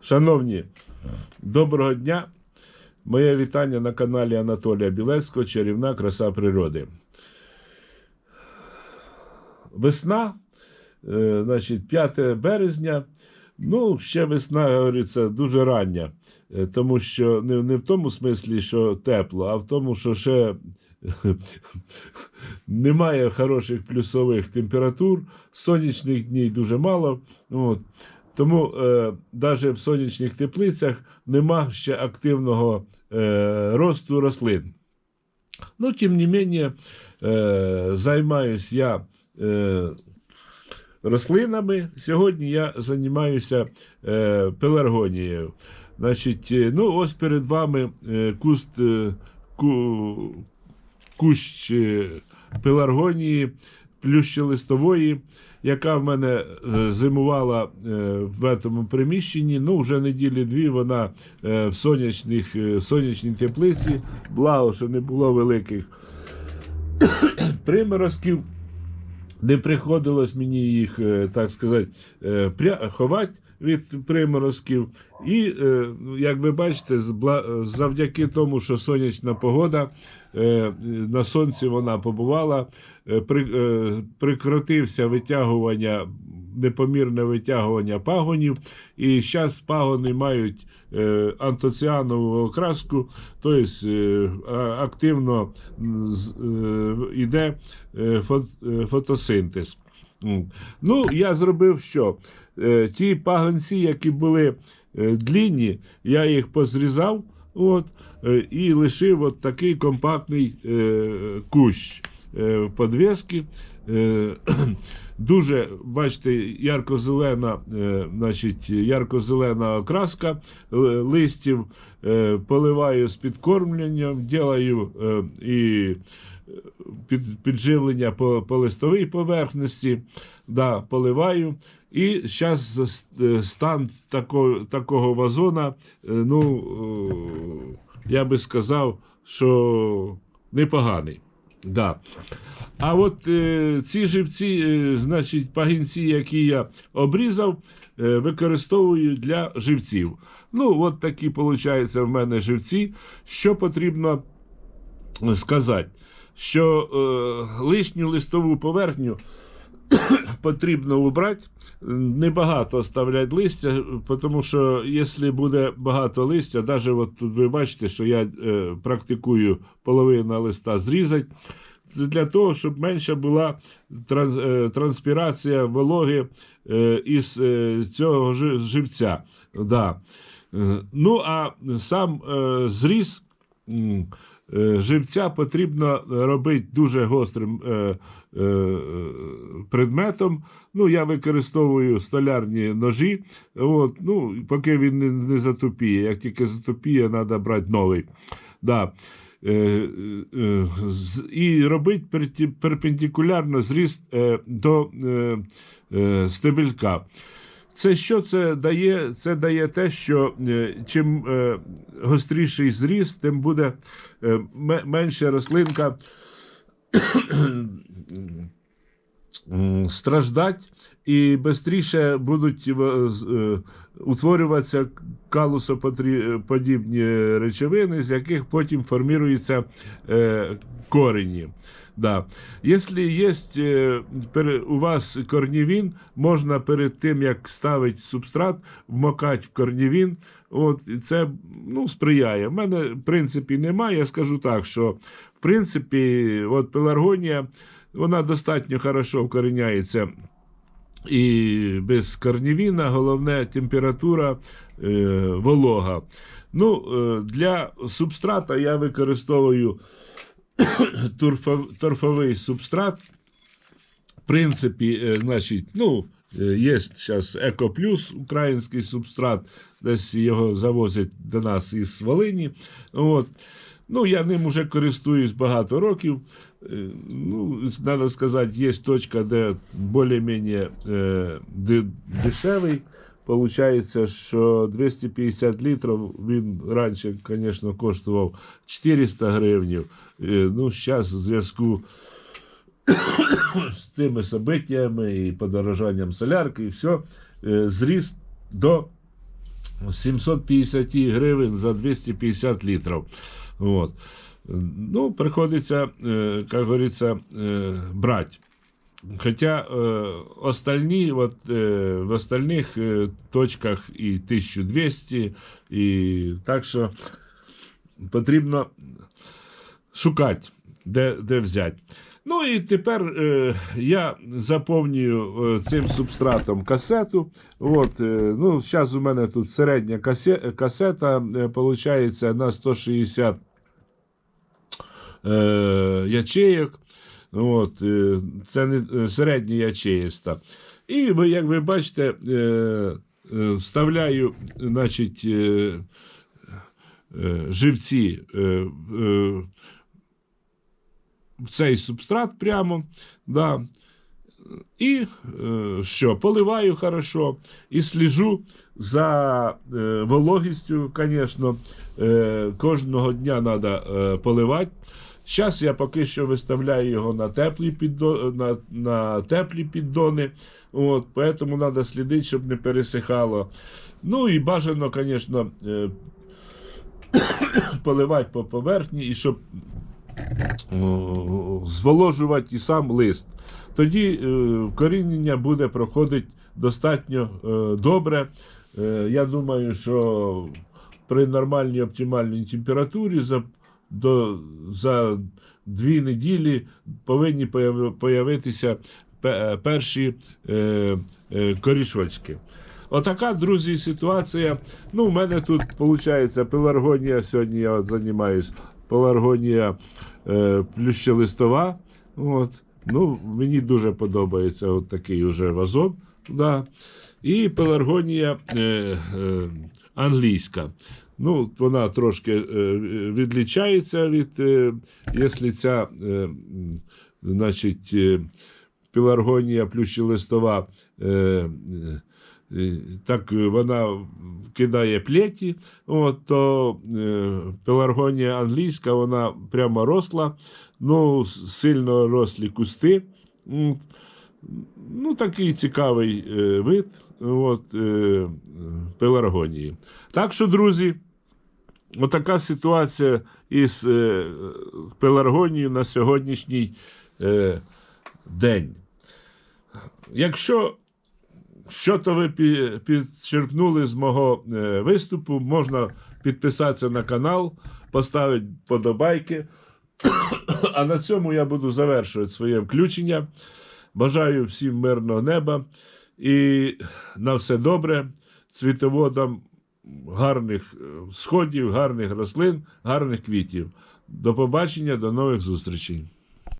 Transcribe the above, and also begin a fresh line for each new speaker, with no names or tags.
Шановні, доброго дня. Моє вітання на каналі Анатолія Білецького Чарівна краса природи. Весна, е, значить, 5 березня. Ну, ще весна, говориться, дуже рання. Е, Тому що не, не в тому смислі, що тепло, а в тому, що ще немає хороших плюсових температур, сонячних днів дуже мало. От. Тому е, навіть в сонячних теплицях нема ще активного е, росту рослин. Ну, тим не менше, е, займаюсь я е, рослинами. Сьогодні я займаюся е, пеларгонією. Значить, е, ну, ось перед вами е, куст, е, ку, кущ е, пеларгонії плющелистової, яка в мене е, зимувала е, в цьому приміщенні. Ну, вже неділі дві вона е, в, сонячних, в сонячній теплиці. Благо, що не було великих приморозків. Не приходилось мені їх, так сказати, ховати від приморозків. І, як ви бачите, завдяки тому, що сонячна погода, на сонці вона побувала, е, прикрутився витягування, непомірне витягування пагонів. І зараз пагони мають е, антоціанову окраску, тобто активно йде фо- фотосинтез. Ну, я зробив що? Ті пагонці, які були длінні, я їх позрізав от, і лишив от такий компактний кущ подвески. Е, Дуже, бачите, ярко-зелена, е, значить, ярко-зелена окраска е, листів, е, поливаю з підкормленням, ділаю е, і підживлення по, по листовій поверхності, да, поливаю. І зараз стан такого, такого вазона, е, ну, е, я би сказав, що непоганий. Да. А от е, ці живці, е, значить, пагінці, які я обрізав, е, використовую для живців. Ну, от такі, виходить, в мене живці. Що потрібно сказати? Що е, лишню листову поверхню потрібно убрати, небагато оставляти листя, тому що якщо буде багато листя, навіть от тут ви бачите, що я е, практикую половину листа зрізати. Це для того, щоб менша була транс, е, транспірація вологи е, із е, цього живця. Да. Ну, а сам зріз живця потрібно робити дуже гострим е, е, предметом. Ну, я використовую столярні ножі, от, ну, поки він не, не затупіє. Як тільки затупіє, треба брати новий. Да. Е, е, е, і робити перпендикулярно зріст е, до е, е, стебелька. Це що це дає? Це дає те, що е, чим е, гостріший зріст, тим буде е, менше рослинка м, страждати і швидше будуть утворюватися калусоподібні речовини, з яких потім формуються е, корені. Да. Якщо є е, у вас корнівін, можна перед тим, як ставити субстрат, вмокати в корнівін. От, це ну, сприяє. У мене, в принципі, немає. Я скажу так, що в принципі, от пеларгонія, вона достатньо хорошо вкореняється і без корнівіна, головне температура, е, волога. Ну, е, для субстрата я використовую торфовий субстрат. В принципі, е, значить, ну, е, є зараз Екоплюс, український субстрат, десь його завозять до нас із Волині. От. Ну, я ним вже користуюсь багато років. Е, Ну, треба сказати, є точка, де більш-менш дешевий. Получається, що 250 літрів він раніше, звісно, коштував 400 гривень. Ну, зараз в зв'язку з цими событиями і подорожанням солярки, і все, зріс до 750 гривень за 250 літрів. От. Ну, приходиться, е, як говориться, е, брати. Хотя э, остальні, вот, э, в остальних э, точках і 1200, і так що потрібно шукати, де, де взяти. Ну і тепер е, я заповнюю е, цим субстратом касету. От, е, ну, зараз у мене тут середня касе, касета, е, виходить, на 160 е, ячеїк. От, е, це не е, середня ячеїста. І ви, як ви бачите, е, вставляю значить, живці в цей субстрат прямо. Да. І е, що, поливаю хорошо і сліжу за е, вологістю, звісно. Е, кожного дня треба поливати. Зараз я поки що виставляю його на теплі, піддо... на, на теплі піддони. От, поэтому треба слідити, щоб не пересихало. Ну і бажано, звісно, поливати по поверхні і щоб зволожувати і сам лист. Тоді е, корінення буде проходити достатньо е, добре. Е, я думаю, що при нормальній оптимальній температурі за, до, за дві неділі повинні появитися е, перші е, е, корішочки. Отака, друзі, ситуація. Ну, у мене тут виходить пеларгонія. Сьогодні я от займаюсь пеларгонія е, плющелистова. От. Ну, мені дуже подобається от такий уже вазон. Да. І пеларгонія е, е, англійська. Ну, вона трошки е, відлічається від, е, якщо ця, е, значить, е, пеларгонія плющелистова, е, е, е, так е, вона кидає плеті, от, то е, пеларгонія англійська, вона прямо росла, ну, сильно рослі кусти. Ну, такий цікавий е, вид от, е, пеларгонії. Так що, друзі, отака ситуація із е, пеларгонією на сьогоднішній е, день. Якщо що то ви пі- підчерпнули з мого е, виступу, можна підписатися на канал, поставити подобайки. А на цьому я буду завершувати своє включення. Бажаю всім мирного неба і на все добре, цвітоводам гарних е, сходів, гарних рослин, гарних квітів. До побачення, до нових зустрічей.